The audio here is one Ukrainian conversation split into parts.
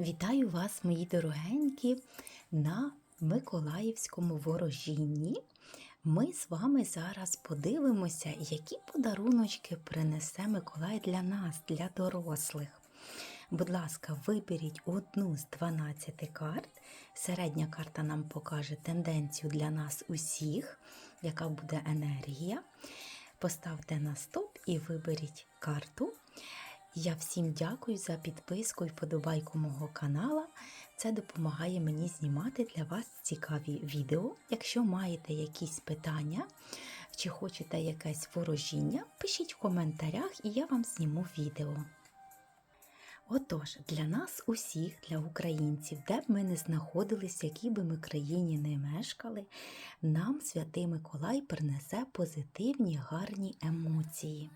Вітаю вас, мої дорогенькі, на Миколаївському ворожінні. Ми з вами зараз подивимося, які подаруночки принесе Миколай для нас, для дорослих. Будь ласка, виберіть одну з 12 карт. Середня карта нам покаже тенденцію для нас усіх, яка буде енергія. Поставте на стоп і виберіть карту. Я всім дякую за підписку і вподобайку мого канала. Це допомагає мені знімати для вас цікаві відео. Якщо маєте якісь питання чи хочете якесь ворожіння, пишіть в коментарях і я вам зніму відео. Отож, для нас усіх, для українців, де б ми не знаходились, в якій би ми країні не мешкали, нам святий Миколай принесе позитивні гарні емоції.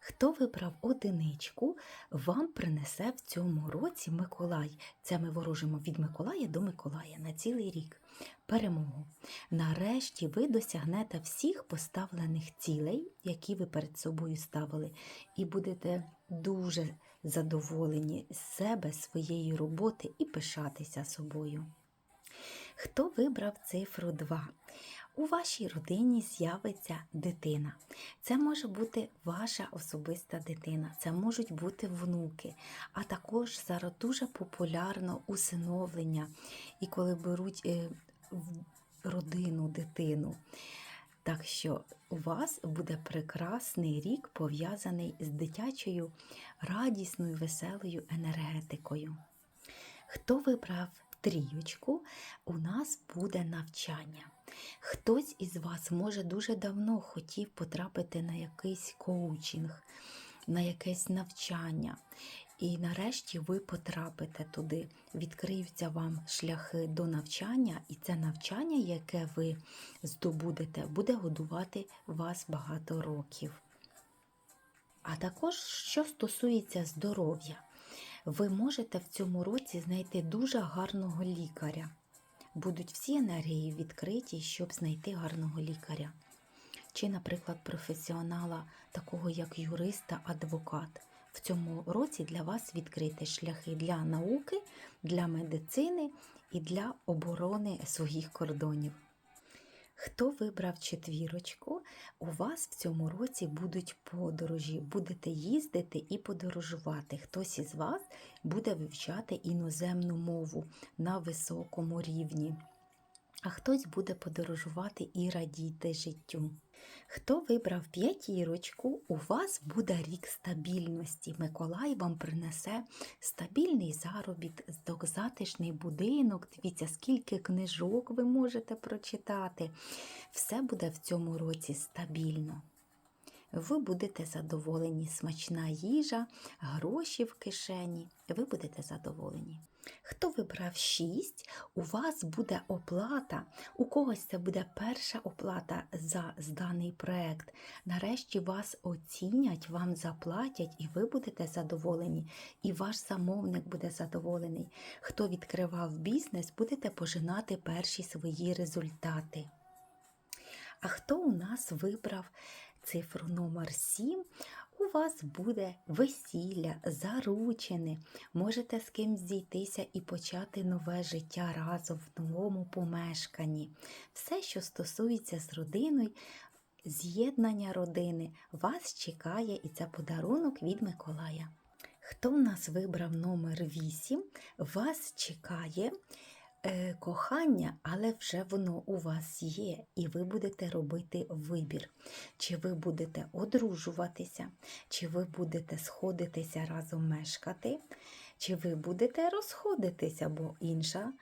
Хто вибрав одиничку, вам принесе в цьому році Миколай. Це ми ворожимо від Миколая до Миколая на цілий рік. Перемогу. Нарешті ви досягнете всіх поставлених цілей, які ви перед собою ставили, і будете дуже задоволені з себе, своєї роботи і пишатися собою. Хто вибрав цифру 2? У вашій родині з'явиться дитина. Це може бути ваша особиста дитина, це можуть бути внуки, а також зараз дуже популярно усиновлення, і коли беруть е, в родину дитину. Так що у вас буде прекрасний рік пов'язаний з дитячою радісною, веселою енергетикою. Хто вибрав трійочку, у нас буде навчання. Хтось із вас, може, дуже давно хотів потрапити на якийсь коучинг, на якесь навчання. І нарешті ви потрапите туди, відкриються вам шляхи до навчання, і це навчання, яке ви здобудете, буде годувати вас багато років. А також, що стосується здоров'я, ви можете в цьому році знайти дуже гарного лікаря. Будуть всі енергії відкриті, щоб знайти гарного лікаря. Чи, наприклад, професіонала, такого як юриста, адвокат. В цьому році для вас відкриті шляхи для науки, для медицини і для оборони своїх кордонів. Хто вибрав четвірочку, у вас в цьому році будуть подорожі, будете їздити і подорожувати. Хтось із вас буде вивчати іноземну мову на високому рівні. А хтось буде подорожувати і радіти життю. Хто вибрав п'ятірочку, у вас буде рік стабільності. Миколай вам принесе стабільний заробіток, затишний будинок. Дивіться, скільки книжок ви можете прочитати. Все буде в цьому році стабільно. Ви будете задоволені, смачна їжа, гроші в кишені, ви будете задоволені. Хто вибрав 6, у вас буде оплата, у когось це буде перша оплата за зданий проект. Нарешті вас оцінять, вам заплатять, і ви будете задоволені, і ваш замовник буде задоволений. Хто відкривав бізнес, будете пожинати перші свої результати. А хто у нас вибрав цифру номер 7? У вас буде весілля, заручини, можете з кимсь зійтися і почати нове життя разом в новому помешканні. Все, що стосується з родиною, з'єднання родини, вас чекає і це подарунок від Миколая. Хто в нас вибрав номер 8, вас чекає е, кохання, але вже воно у вас є, і ви будете робити вибір. Чи ви будете одружуватися, чи ви будете сходитися разом мешкати, чи ви будете розходитися, бо інша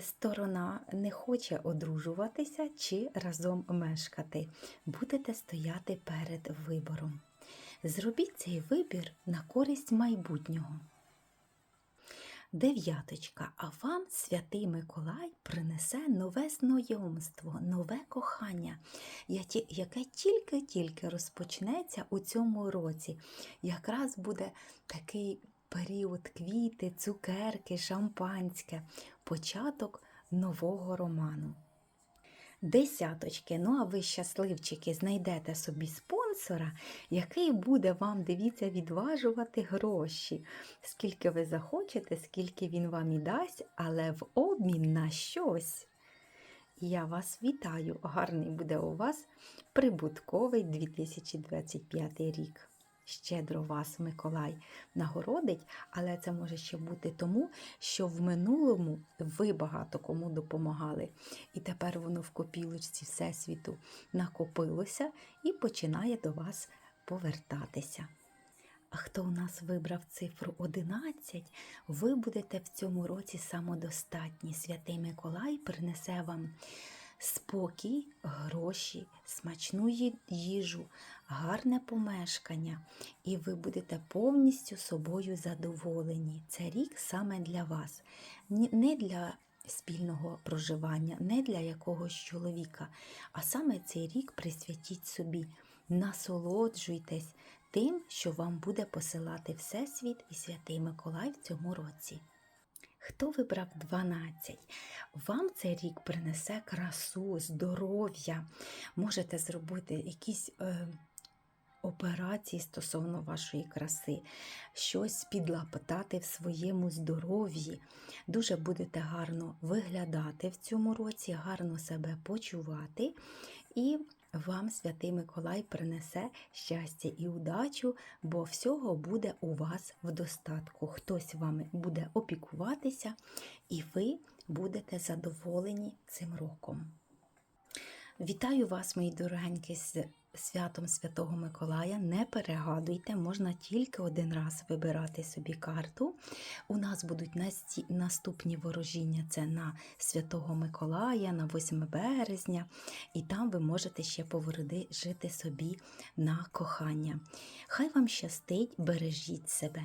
сторона не хоче одружуватися чи разом мешкати. Будете стояти перед вибором. Зробіть цей вибір на користь майбутнього. Дев'яточка, а вам святий Миколай принесе нове знайомство, нове кохання, яке- тільки-тільки розпочнеться у цьому році. Якраз буде такий період квіти, цукерки, шампанське, початок нового роману. Десяточки. Ну а ви, щасливчики, знайдете собі спонсора, який буде вам, дивіться, відважувати гроші. Скільки ви захочете, скільки він вам і дасть, але в обмін на щось. Я вас вітаю! Гарний буде у вас прибутковий 2025 рік. Щедро вас Миколай нагородить, але це може ще бути тому, що в минулому ви багато кому допомагали, і тепер воно в копілочці Всесвіту накопилося і починає до вас повертатися. А хто у нас вибрав цифру 11, ви будете в цьому році самодостатні. Святий Миколай принесе вам спокій, гроші, смачну їжу, гарне помешкання, і ви будете повністю собою задоволені. Це рік саме для вас, не для спільного проживання, не для якогось чоловіка, а саме цей рік присвятіть собі, насолоджуйтесь тим, що вам буде посилати Всесвіт і Святий Миколай в цьому році. Хто вибрав 12? Вам цей рік принесе красу, здоров'я. Можете зробити якісь е, операції стосовно вашої краси, щось підлапотати в своєму здоров'ї. Дуже будете гарно виглядати в цьому році, гарно себе почувати. І вам Святий Миколай принесе щастя і удачу, бо всього буде у вас в достатку. Хтось вами буде опікуватися, і ви будете задоволені цим роком. Вітаю вас, мої дорогенькі, з святом Святого Миколая. Не перегадуйте, можна тільки один раз вибирати собі карту. У нас будуть наступні ворожіння це на Святого Миколая, на 8 березня, і там ви можете ще жити собі на кохання. Хай вам щастить, бережіть себе.